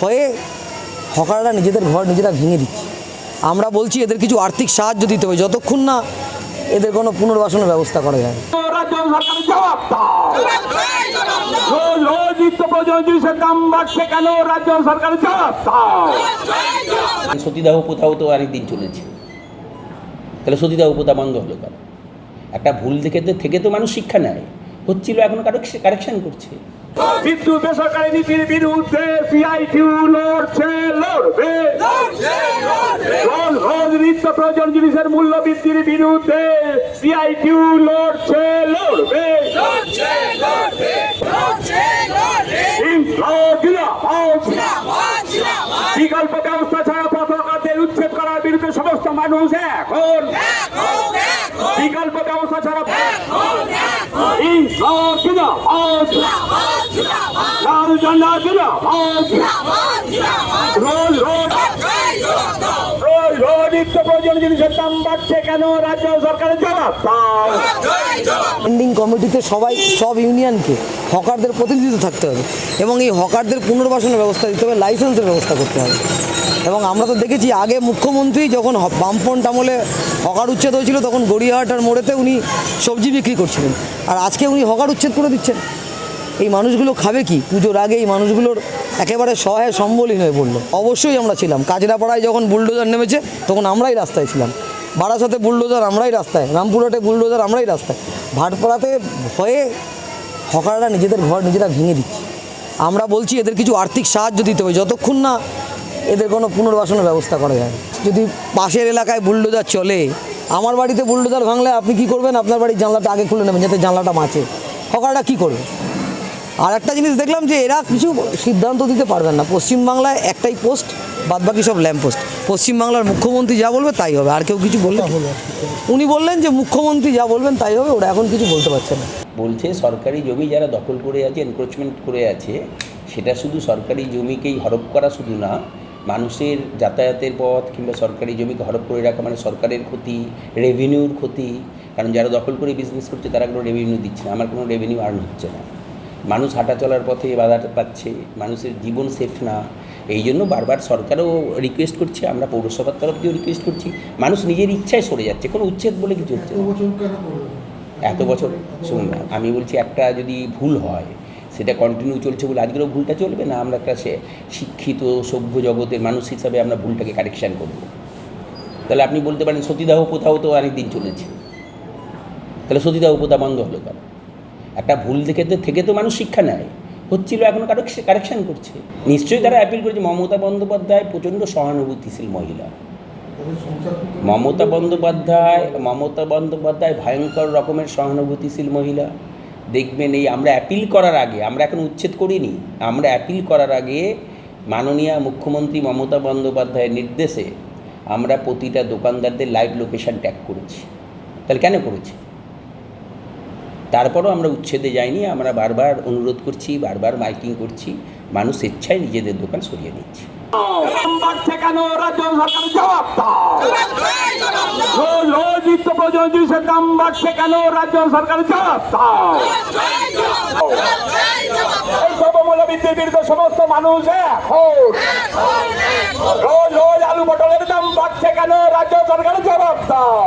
ভয়ে হকাররা নিজেদের ঘর নিজেরা ভেঙে দিচ্ছে। আমরা বলছি এদের কিছু আর্থিক সাহায্য দিতে হবে, যতক্ষণ না এদের কোনো পুনর্বাসনের ব্যবস্থা করা যায় সতীদাহ প্রথাও তো অনেক দিন চলেছে। তাহলে সতীদাহ প্রথা বন্ধ হলো কেন? একটা ভুল দেখে থেকে তো মানুষ শিক্ষা নেয়। হচ্ছিল এখন কারেকশন করছে। বিদ্যুৎ বেসরকারি নীতির বিরুদ্ধে সিআইটিউ লড়ছে লড়বে। নিত্য প্রয়োজন জিনিসের মূল্য বৃদ্ধির বিরুদ্ধে সিআইটিউ লড়ছে লড়বে। বিকল্প ব্যবস্থা ছাড়া পতাকাদের উচ্ছেদ করার বিরুদ্ধে সমস্ত মানুষ এখন বিকল্প ব্যবস্থা ছাড়া। লাল ঝান্ডা সবাই, সব ইউনিয়নকে হকারদের প্রতিনিধিত্ব থাকতে হবে। এবং এই হকারদের পুনর্বাসনের ব্যবস্থা দিতে হবে লাইসেন্সের ব্যবস্থা করতে হবে। এবং আমরা তো দেখেছি, আগে মুখ্যমন্ত্রী যখন বামফ্রন্ট আমলে হকার উচ্ছেদ হয়েছিল, তখন গড়িয়াহাট আর মোড়েতে উনি সবজি বিক্রি করছিলেন। আর আজকে উনি হকার উচ্ছেদ করে দিচ্ছেন। এই মানুষগুলো খাবে কি? পুজোর আগে এই মানুষগুলোর একেবারে সহায় সম্বলহীন হয়ে পড়ল। অবশ্যই আমরা ছিলাম। কাজরাপাড়ায় যখন বুলডোজার নেমেছে, তখন আমরাই রাস্তায় ছিলাম। বারাসাতে বুলডোজার আমরাই রাস্তায়। রামপুরহাটে বুলডোজার আমরাই রাস্তায়। ভাটপাড়াতে ভয়ে হকাররা নিজেদের ঘর নিজেরা ভেঙে দিচ্ছে। আমরা বলছি, এদের কিছু আর্থিক সাহায্য দিতে হবে। যতক্ষণ না এদের কোনো পুনর্বাসনের ব্যবস্থা করা যায় যদি পাশের এলাকায় বুলডোজার চলে, আমার বাড়িতে বুলডোজার ভাঙলে আপনি কি করবেন? আপনার বাড়ির জানলাটা আগে খুলে নেবেন, যাতে জানলাটা মাছে হকাররা কি করবে? আর একটা জিনিস দেখলাম যে এরা কিছু সিদ্ধান্ত দিতে পারবেন না। পশ্চিমবাংলায় একটাই পোস্ট বাদবাকি সব ল্যাম্প পোস্ট। পশ্চিমবাংলার মুখ্যমন্ত্রী যা বলবে তাই হবে আর কেউ কিছু বললে উনি বললেন যে মুখ্যমন্ত্রী যা বলবেন তাই হবে ওরা এখন কিছু বলতে পারছে না। বলছে সরকারি জমি যারা দখল করে আছে এনক্রোচমেন্ট করে আছে সেটা শুধু সরকারি জমিকেই হরপ করা শুধু না মানুষের যাতায়াতের পথ কিংবা সরকারি জমিকে হরপ করে রাখা মানে সরকারের ক্ষতি রেভিনিউর ক্ষতি। কারণ যারা দখল করে বিজনেস করছে তারা কোনো রেভিনিউ দিচ্ছে না। আমার কোনো রেভিনিউ আর্ন হচ্ছে না। মানুষ হাঁটা চলার পথে বাধা পাচ্ছে মানুষের জীবন সেফ না। এই জন্য বারবার সরকারও রিকোয়েস্ট করছে আমরা পৌরসভার তরফ দিয়েও রিকোয়েস্ট করছি। মানুষ নিজের ইচ্ছায় সরে যাচ্ছে কোনো উচ্ছেদ বলে কিছু হচ্ছে এত বছর শুনুন না আমি বলছি একটা যদি ভুল হয় সেটা কন্টিনিউ চলছে বলে আজকেরও ভুলটা চলবে না? আমরা একটা সে শিক্ষিত সভ্য জগতের মানুষ হিসাবে আমরা ভুলটাকে কারেকশান করব। তাহলে আপনি বলতে পারেন সতীদাহ প্রথাও তো অনেক দিন চলেছে। তাহলে সতীদাহ প্রথা বন্ধ হলো কেন? একটা ভুল দেখে তো থেকে তো মানুষ শিক্ষা নেয়। হচ্ছিল এখন কারেকশান করছে। নিশ্চয়ই তারা অ্যাপিল করেছে মমতা বন্দ্যোপাধ্যায় প্রচণ্ড সহানুভূতিশীল মহিলা। মমতা বন্দ্যোপাধ্যায় মমতা বন্দ্যোপাধ্যায় ভয়ঙ্কর রকমের সহানুভূতিশীল মহিলা। দেখবেন এই আমরা অ্যাপিল করার আগে, আমরা এখন উচ্ছেদ করিনি, আমরা অ্যাপিল করার আগে মাননীয় মুখ্যমন্ত্রী মমতা বন্দ্যোপাধ্যায়ের নির্দেশে আমরা প্রতিটা দোকানদারদের লাইভ লোকেশন ট্যাগ করেছি। তাহলে কেন করেছি? তারপরও আমরা উচ্ছেদে যাইনি আমরা বারবার অনুরোধ করছি বারবার মাইকিং করছি মানুষ স্বেচ্ছায় নিজেদের দোকান সরিয়ে নিচ্ছে সমস্ত মানুষ এখন রোজ রোজ আলু পটলের দাম বাড়ছে কেন রাজ্য সরকার জবাব দাও